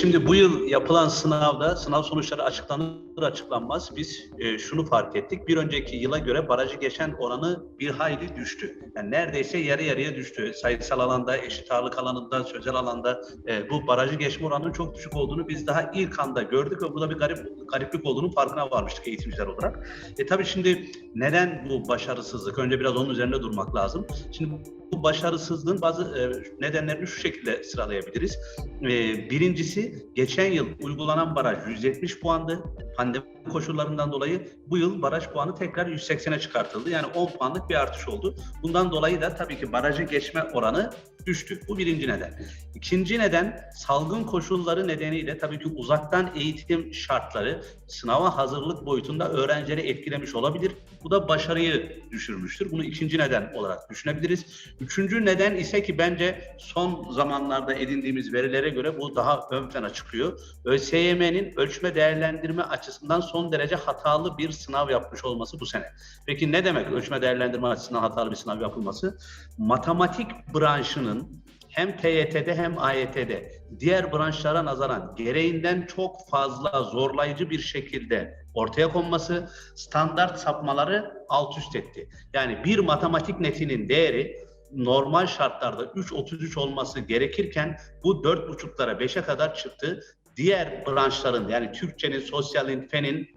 Şimdi bu yıl yapılan sınavda sınav sonuçları açıklanır açıklanmaz biz e, şunu fark ettik. Bir önceki yıla göre barajı geçen oranı bir hayli düştü. Yani neredeyse yarı yarıya düştü. Sayısal alanda, eşit ağırlık alanında, sözel alanda e, bu barajı geçme oranının çok düşük olduğunu biz daha ilk anda gördük ve burada bir garip gariplik olduğunu farkına varmıştık eğitimciler olarak. E tabii şimdi neden bu başarısızlık? Önce biraz onun üzerine durmak lazım. Şimdi bu başarısızlığın bazı e, nedenlerini şu şekilde sıralayabiliriz. E, birincisi geçen yıl uygulanan baraj 170 puandı. Pandemi koşullarından dolayı bu yıl baraj puanı tekrar 180'e çıkartıldı. Yani 10 puanlık bir artış oldu. Bundan dolayı da tabii ki barajı geçme oranı düştü. Bu birinci neden. İkinci neden salgın koşulları nedeniyle tabii ki uzaktan eğitim şartları sınava hazırlık boyutunda öğrencileri etkilemiş olabilir. Bu da başarıyı düşürmüştür. Bunu ikinci neden olarak düşünebiliriz. Üçüncü neden ise ki bence son zamanlarda edindiğimiz verilere göre bu daha ön plana çıkıyor. ÖSYM'nin ölçme değerlendirme açısından son derece hatalı bir sınav yapmış olması bu sene. Peki ne demek ölçme değerlendirme açısından hatalı bir sınav yapılması? Matematik branşının hem TYT'de hem AYT'de diğer branşlara nazaran gereğinden çok fazla zorlayıcı bir şekilde ortaya konması standart sapmaları alt üst etti. Yani bir matematik netinin değeri normal şartlarda 3.33 olması gerekirken bu 4.5'lara 5'e kadar çıktı. Diğer branşların yani Türkçenin, sosyalin, fenin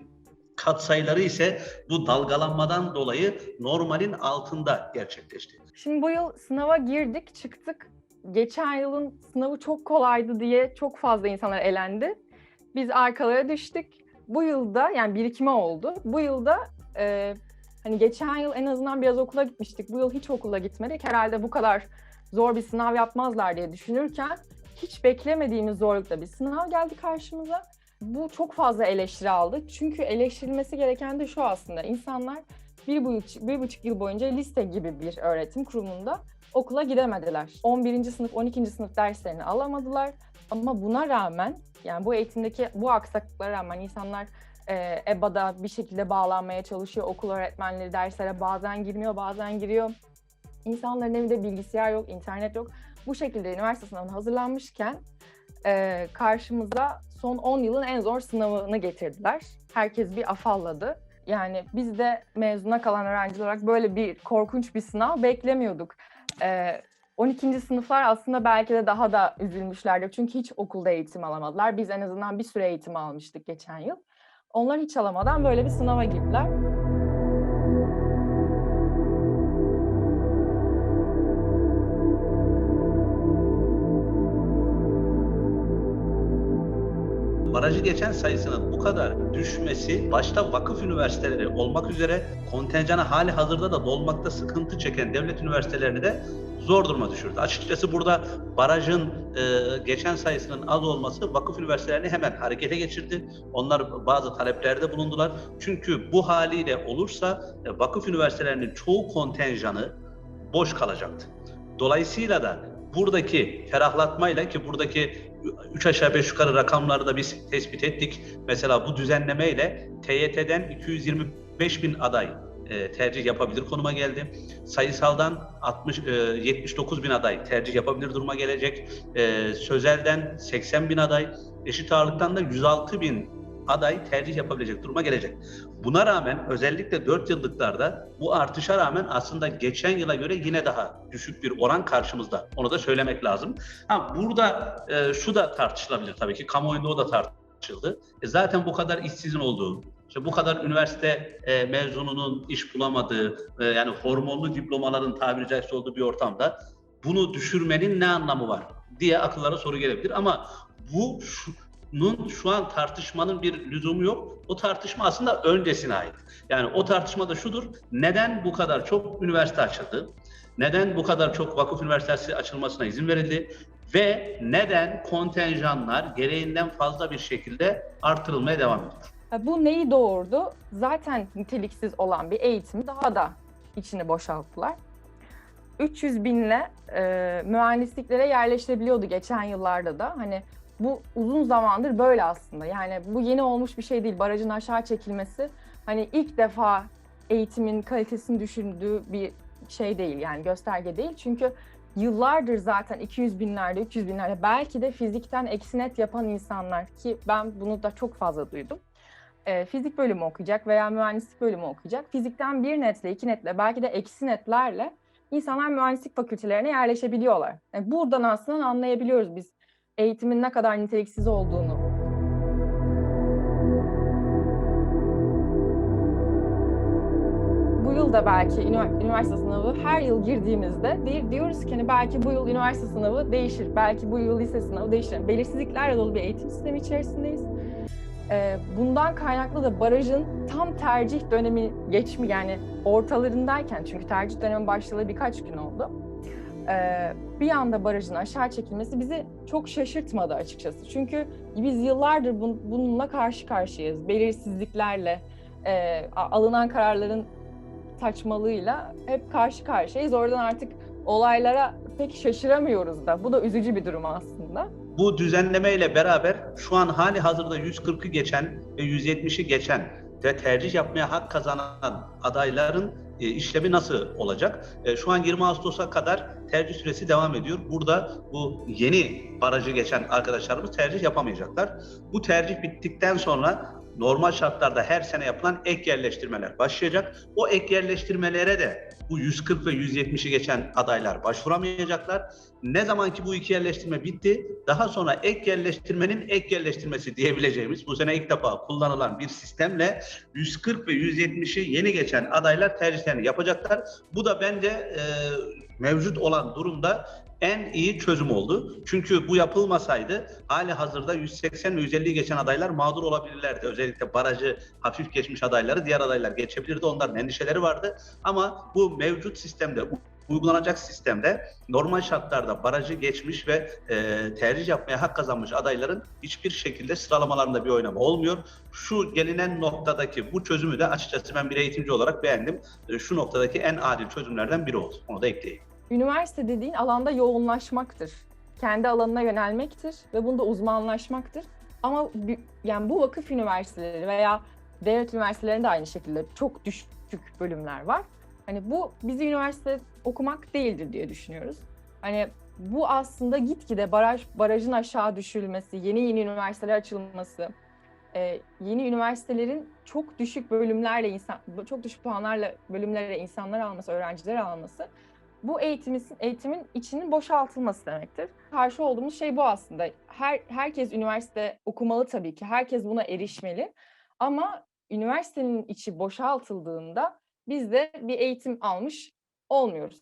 katsayıları ise bu dalgalanmadan dolayı normalin altında gerçekleşti. Şimdi bu yıl sınava girdik, çıktık. Geçen yılın sınavı çok kolaydı diye çok fazla insanlar elendi. Biz arkalara düştük. Bu yılda yani birikime oldu. Bu yılda e, hani geçen yıl en azından biraz okula gitmiştik. Bu yıl hiç okula gitmedik. Herhalde bu kadar zor bir sınav yapmazlar diye düşünürken hiç beklemediğimiz zorlukta bir sınav geldi karşımıza. Bu çok fazla eleştiri aldı. Çünkü eleştirilmesi gereken de şu aslında. İnsanlar bir buçuk, bir buçuk yıl boyunca lise gibi bir öğretim kurumunda okula gidemediler. 11. sınıf, 12. sınıf derslerini alamadılar. Ama buna rağmen yani bu eğitimdeki bu aksaklıklara rağmen insanlar e, EBA'da bir şekilde bağlanmaya çalışıyor. Okul öğretmenleri derslere bazen girmiyor, bazen giriyor. İnsanların evinde bilgisayar yok, internet yok. Bu şekilde üniversite sınavına hazırlanmışken e, karşımıza son 10 yılın en zor sınavını getirdiler. Herkes bir afalladı. Yani biz de mezuna kalan öğrenciler olarak böyle bir korkunç bir sınav beklemiyorduk. Ee, 12. sınıflar aslında belki de daha da üzülmüşlerdir. Çünkü hiç okulda eğitim alamadılar. Biz en azından bir süre eğitim almıştık geçen yıl. Onlar hiç alamadan böyle bir sınava girdiler. Barajı geçen sayısının bu kadar düşmesi başta vakıf üniversiteleri olmak üzere kontenjana hali hazırda da dolmakta sıkıntı çeken devlet üniversitelerini de zor duruma düşürdü. Açıkçası burada barajın e, geçen sayısının az olması vakıf üniversitelerini hemen harekete geçirdi. Onlar bazı taleplerde bulundular. Çünkü bu haliyle olursa e, vakıf üniversitelerinin çoğu kontenjanı boş kalacaktı. Dolayısıyla da buradaki ferahlatmayla ki buradaki 3 aşağı 5 yukarı rakamları da biz tespit ettik. Mesela bu düzenlemeyle TYT'den 225 bin aday e, tercih yapabilir konuma geldi. Sayısaldan 60 e, 79 bin aday tercih yapabilir duruma gelecek. E, sözelden 80 bin aday, eşit ağırlıktan da 106 bin aday tercih yapabilecek duruma gelecek. Buna rağmen özellikle 4 yıllıklarda bu artışa rağmen aslında geçen yıla göre yine daha düşük bir oran karşımızda. Onu da söylemek lazım. Ha burada e, şu da tartışılabilir tabii ki. Kamuoyunda o da tartışıldı. E, zaten bu kadar işsizin olduğu, işte bu kadar üniversite e, mezununun iş bulamadığı, e, yani hormonlu diplomaların tabiri caizse olduğu bir ortamda bunu düşürmenin ne anlamı var diye akıllara soru gelebilir. Ama bu şu, nun şu an tartışmanın bir lüzumu yok. O tartışma aslında öncesine ait. Yani o tartışma da şudur. Neden bu kadar çok üniversite açıldı? Neden bu kadar çok vakıf üniversitesi açılmasına izin verildi? Ve neden kontenjanlar gereğinden fazla bir şekilde artırılmaya devam ediyor? Bu neyi doğurdu? Zaten niteliksiz olan bir eğitimi daha da içini boşalttılar. 300 binle e, mühendisliklere yerleştirebiliyordu geçen yıllarda da. Hani bu uzun zamandır böyle aslında. Yani bu yeni olmuş bir şey değil. Barajın aşağı çekilmesi hani ilk defa eğitimin kalitesini düşündüğü bir şey değil yani gösterge değil. Çünkü yıllardır zaten 200 binlerde, 300 binlerde belki de fizikten eksi net yapan insanlar ki ben bunu da çok fazla duydum. Ee, fizik bölümü okuyacak veya mühendislik bölümü okuyacak. Fizikten bir netle, iki netle, belki de eksi netlerle insanlar mühendislik fakültelerine yerleşebiliyorlar. Yani buradan aslında anlayabiliyoruz biz eğitimin ne kadar niteliksiz olduğunu. Bu yıl da belki ünivers- üniversite sınavı her yıl girdiğimizde di- diyoruz ki hani belki bu yıl üniversite sınavı değişir, belki bu yıl lise sınavı değişir. Belirsizliklerle dolu bir eğitim sistemi içerisindeyiz. Ee, bundan kaynaklı da barajın tam tercih dönemi geçmi yani ortalarındayken çünkü tercih dönemi başlayalı birkaç gün oldu. Ee, bir anda barajın aşağı çekilmesi bizi çok şaşırtmadı açıkçası. Çünkü biz yıllardır bun- bununla karşı karşıyayız. Belirsizliklerle, e, alınan kararların saçmalığıyla hep karşı karşıyayız. Oradan artık olaylara pek şaşıramıyoruz da. Bu da üzücü bir durum aslında. Bu düzenlemeyle beraber şu an hali hazırda 140'ı geçen ve 170'i geçen ve tercih yapmaya hak kazanan adayların e, işlemi nasıl olacak? E, şu an 20 Ağustos'a kadar tercih süresi devam ediyor. Burada bu yeni barajı geçen arkadaşlarımız tercih yapamayacaklar. Bu tercih bittikten sonra normal şartlarda her sene yapılan ek yerleştirmeler başlayacak. O ek yerleştirmelere de bu 140 ve 170'i geçen adaylar başvuramayacaklar. Ne zaman ki bu iki yerleştirme bitti, daha sonra ek yerleştirmenin ek yerleştirmesi diyebileceğimiz bu sene ilk defa kullanılan bir sistemle 140 ve 170'i yeni geçen adaylar tercihlerini yapacaklar. Bu da bence e, mevcut olan durumda en iyi çözüm oldu. Çünkü bu yapılmasaydı hali hazırda 180 ve 150 geçen adaylar mağdur olabilirlerdi. Özellikle barajı hafif geçmiş adayları diğer adaylar geçebilirdi. Onların endişeleri vardı. Ama bu mevcut sistemde uygulanacak sistemde normal şartlarda barajı geçmiş ve e, tercih yapmaya hak kazanmış adayların hiçbir şekilde sıralamalarında bir oynama olmuyor. Şu gelinen noktadaki bu çözümü de açıkçası ben bir eğitimci olarak beğendim. E, şu noktadaki en adil çözümlerden biri oldu. Onu da ekleyeyim. Üniversite dediğin alanda yoğunlaşmaktır. Kendi alanına yönelmektir ve bunda uzmanlaşmaktır. Ama yani bu vakıf üniversiteleri veya devlet üniversitelerinde aynı şekilde çok düşük bölümler var. Hani bu bizi üniversite okumak değildir diye düşünüyoruz. Hani bu aslında gitgide baraj barajın aşağı düşürülmesi, yeni yeni üniversiteler açılması, e, yeni üniversitelerin çok düşük bölümlerle insan çok düşük puanlarla bölümlere insanlar alması, öğrenciler alması bu eğitimin eğitimin içinin boşaltılması demektir. Karşı olduğumuz şey bu aslında. Her herkes üniversite okumalı tabii ki. Herkes buna erişmeli. Ama üniversitenin içi boşaltıldığında biz de bir eğitim almış olmuyoruz.